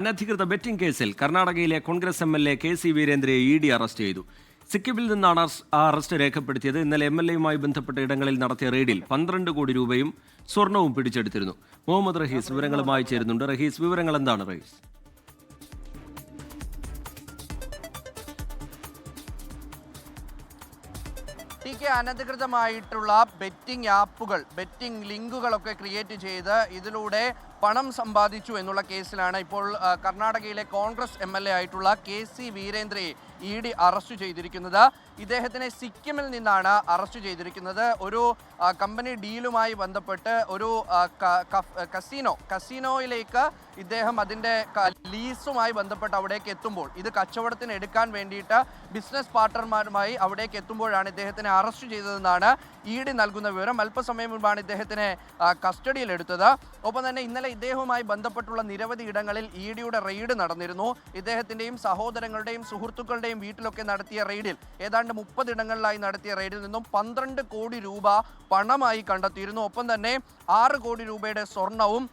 അനധികൃത ബെറ്റിംഗ് കേസിൽ കർണാടകയിലെ Congress M L A K C വീരേന്ദ്രയെ E D arrest ചെയ്തു. സിക്കിമിൽ നിന്നാണ് അറസ്റ്റ് രേഖപ്പെടുത്തിയത്. ഇന്നലെ എം എൽ എയുമായി ബന്ധപ്പെട്ട ഇടങ്ങളിൽ നടത്തിയ റെയ്ഡിൽ പന്ത്രണ്ട് കോടി രൂപയും സ്വർണവും പിടിച്ചെടുത്തിരുന്നു. മുഹമ്മദ് റഹീസ് വിവരങ്ങളുമായി ചേരുന്നുണ്ട്. റഹീസ് വിവരങ്ങൾ എന്താണ് റഹീസ്? ടി കെ അനധികൃതമായിട്ടുള്ള ബെറ്റിംഗ് ആപ്പുകൾ ബെറ്റിംഗ് ലിങ്കുകളൊക്കെ ക്രിയേറ്റ് ചെയ്ത് ഇതിലൂടെ പണം സമ്പാദിച്ചു എന്നുള്ള കേസിലാണ് ഇപ്പോൾ കർണാടകയിലെ കോൺഗ്രസ് എ ആയിട്ടുള്ള കെ സി വീരേന്ദ്രയെ ഇ ഡി അറസ്റ്റ് ചെയ്തിരിക്കുന്നത്. ഇദ്ദേഹത്തിനെ സിക്കിമിൽ നിന്നാണ് അറസ്റ്റ് ചെയ്തിരിക്കുന്നത്. ഒരു കമ്പനി ഡീലുമായി ബന്ധപ്പെട്ട് ഒരു കസീനോ കസീനോയിലേക്ക് ഇദ്ദേഹം അതിന്റെ ലീസുമായി ബന്ധപ്പെട്ട് അവിടേക്ക് എത്തുമ്പോൾ ഇത് കച്ചവടത്തിന് എടുക്കാൻ വേണ്ടിയിട്ട് ബിസിനസ് പാർട്ണർമാരുമായി അവിടേക്ക് എത്തുമ്പോഴാണ് ഇദ്ദേഹത്തിനെ അറസ്റ്റ് ചെയ്തതെന്നാണ് ഇ ഡി നൽകുന്ന വിവരം. അല്പസമയം മുൻപാണ് ഇദ്ദേഹത്തിനെ കസ്റ്റഡിയിലെടുത്തത് ഒപ്പം തന്നെ ഇന്നലെ ഇദ്ദേഹവുമായി ബന്ധപ്പെട്ടുള്ള നിരവധി ഇടങ്ങളിൽ ഇ ഡിയുടെ റെയ്ഡ് നടന്നിരുന്നു. ഇദ്ദേഹത്തിന്റെയും സഹോദരങ്ങളുടെയും സുഹൃത്തുക്കളുടെയും വീട്ടിലൊക്കെ നടത്തിയ റെയ്ഡിൽ ഏതാണ്ട് മുപ്പത് ഇടങ്ങളിലായി നടത്തിയ റെയ്ഡിൽ നിന്നും പന്ത്രണ്ട് കോടി രൂപ പണമായി കണ്ടെത്തിയിരുന്നു. ഒപ്പം തന്നെ ആറ് കോടി രൂപയുടെ സ്വർണവും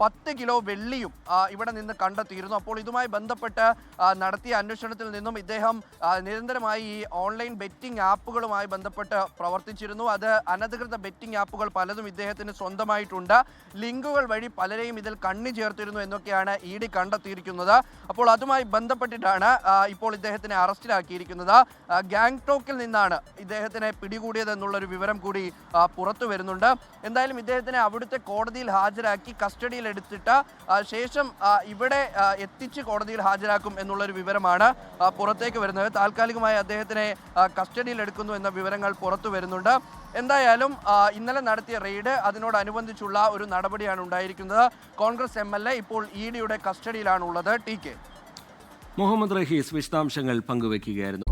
പത്ത് കിലോ വെള്ളിയും ഇവിടെ നിന്ന് കണ്ടെത്തിയിരുന്നു. അപ്പോൾ ഇതുമായി ബന്ധപ്പെട്ട് നടത്തിയ അന്വേഷണത്തിൽ നിന്നും ഇദ്ദേഹം നിരന്തരമായി ഈ ഓൺലൈൻ ബെറ്റിംഗ് ആപ്പുകളുമായി ബന്ധപ്പെട്ട് പ്രവർത്തിച്ചിരുന്നു. അത് അനധികൃത ബെറ്റിംഗ് ആപ്പുകൾ പലതും ഇദ്ദേഹത്തിന് സ്വന്തമായിട്ടുണ്ട്. ലിങ്കുകൾ വഴി പലരെയും ഇതിൽ കണ്ണി ചേർത്തിരുന്നു എന്നൊക്കെയാണ് ഇ ഡി കണ്ടെത്തിയിരിക്കുന്നത്. അപ്പോൾ അതുമായി ബന്ധപ്പെട്ടിട്ടാണ് ഇപ്പോൾ ഇദ്ദേഹത്തിനെ അറസ്റ്റിലാക്കിയിരിക്കുന്നത്. ഗാങ്ടോക്കിൽ നിന്നാണ് ഇദ്ദേഹത്തിനെ പിടികൂടിയതെന്നുള്ളൊരു വിവരം കൂടി പുറത്തു വരുന്നുണ്ട്. എന്തായാലും ഇദ്ദേഹത്തിനെ അവിടുത്തെ കോടതിയിൽ ഹാജരാക്കി കസ്റ്റഡിയിൽ എടുത്തിട്ട് ശേഷം ഇവിടെ എത്തിച്ച് കോടതിയിൽ ഹാജരാക്കും എന്നുള്ളൊരു വിവരമാണ് പുറത്തേക്ക് വരുന്നത്. താൽക്കാലികമായി അദ്ദേഹത്തിനെ കസ്റ്റഡിയിൽ എടുക്കുന്നു എന്ന വിവരങ്ങൾ പുറത്തു വരുന്നുണ്ട്. എന്തായാലും ഇന്നലെ നടത്തിയ റെയ്ഡ് അതിനോടനുബന്ധിച്ചുള്ള ഒരു നടപടിയാണ് ഉണ്ടായിരിക്കുന്നത്. കോൺഗ്രസ് എ ഇപ്പോൾ ഇ ഡിയുടെ കസ്റ്റഡിയിലാണുള്ളത്. T K. മുഹമ്മദ് റഹീസ് വിശദാംശങ്ങൾ പങ്കുവയ്ക്കുകയായിരുന്നു.